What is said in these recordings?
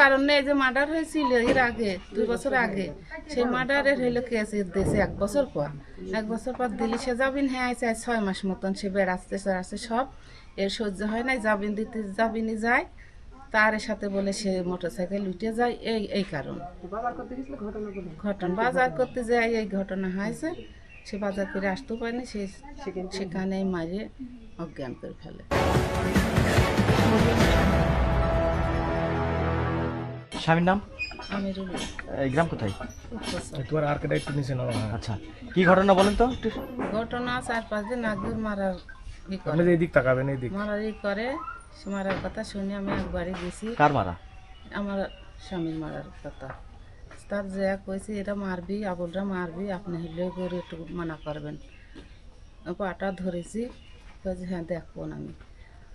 কারণে যে মার্ডার হয়েছিল এর আগে, দুই বছর আগে, সেই মার্ডারের হইল কেস দিয়েছে এক বছর পর। এক বছর পর দিল্লি সে যাবিন হ্যাঁ আছে ছয় মাস মতন সে বেড়াচ্ছে বেড়াচ্ছে সব। এর সহ্য হয় নাই যাবিন দিতে যাবিনি যায়। তার সাথে বলে সে মোটর সাইকেল লুটে যায়, এই এই কারণ। ঘটনা বাজার করতে যায়, এই ঘটনা হয়েছে। সে বাজার করে আসতেও পারেনি, সে সেখানে মারিয়ে অজ্ঞান করে ফেলে। স্বামীর নাম? আমি গ্রাম কোথায়? তোমার আর কেটে একটু নিচে নেওয়া আচ্ছা কি ঘটনা বলেন তো ঘটনা চার পাঁচ দিন আগে মারার আপনি এদিক তাকাবেন এদিক মারার ই করে সে মারার কথা শুনে আমি একবারই গেছি। কার মারা? আমার স্বামীর মারার কথা। তার যে কইছে এটা মারবি আবুলরা মারবি আপনি হইলে করে একটু মানা করবেন। পাটা ধরেছি। কয়েছে হ্যাঁ দেখব না আমি।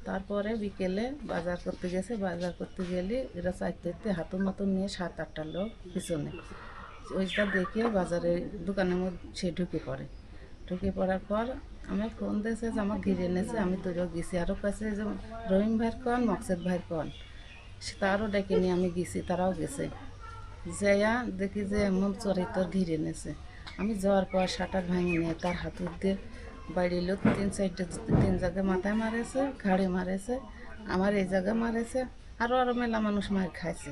তারপরে বিকেলে বাজার করতে গেছে, বাজার করতে গেলে এরা চাইতে হাতুর মতন নিয়ে সাত আটটা লোক পিছনে। ওইটা দেখে বাজারে দোকানের মধ্যে সে ঢুকে পড়ে। ঢুকে পড়ার পর আমার ফোন দিয়েছে যে আমার ঘিরে এনেছে, আমি তোরও গেছি। আরও কাছে যে, রহিম ভাইয়ের কন, মকসেদ ভাইয়ের কন? তারও ডেকে নিয়ে আমি গেছি, তারাও গেছে। যাইয়া দেখি যে এমন চরিত্র ঘিরে এনেছে। আমি যাওয়ার পর শাটার ভাঙি নিয়ে তার হাতুর দিয়ে বাড়ির লোক তিন সাইডে তিন জায়গায় মাথায় মারেছে, ঘাড়ে মারেছে, আমার এই জায়গায় মারেছে আরও আরও মেলা মানুষ মার খাইছে।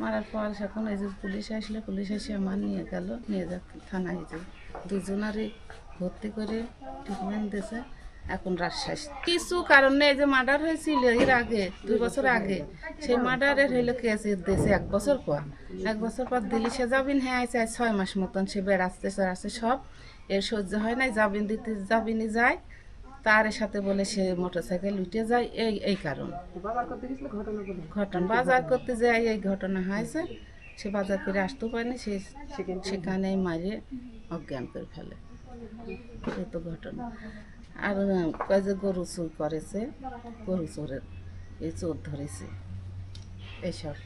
মারার পর এখন এই যে পুলিশ আসলে, পুলিশ এসে আমার নিয়ে গেল, নিয়ে যা থানায় যে দুজনারই ভর্তি করে ট্রিটমেন্ট দিয়েছে। এখন রাজশাহী কিছু কারণে এই যে মার্ডার হয়েছিল এর আগে, দুই বছর আগে, সেই মার্ডারের হইল কেস দিয়েছে এক বছর পর। এক বছর পর দিল্লি সে যাবিন হ্যাঁ আছে ছয় মাস মতন সে বেড়াচ্ছে বেড়াচ্ছে সব। এর সহ্য হয় নাই যাবিন দিতে যাবিনি যায়। তার সাথে বলে সে মোটর সাইকেল লুটে যায়, এই এই কারণ। ঘটনা বাজার করতে যায়, এই ঘটনা হয়েছে। সে বাজার করে আসতেও পারেনি, সে সেখানে মারিয়ে অজ্ঞান করে ফেলে। এই তো ঘটনা। আর কয় যে গরু চুর করেছে গরু চোরের এই চোর ধরেছে এইসব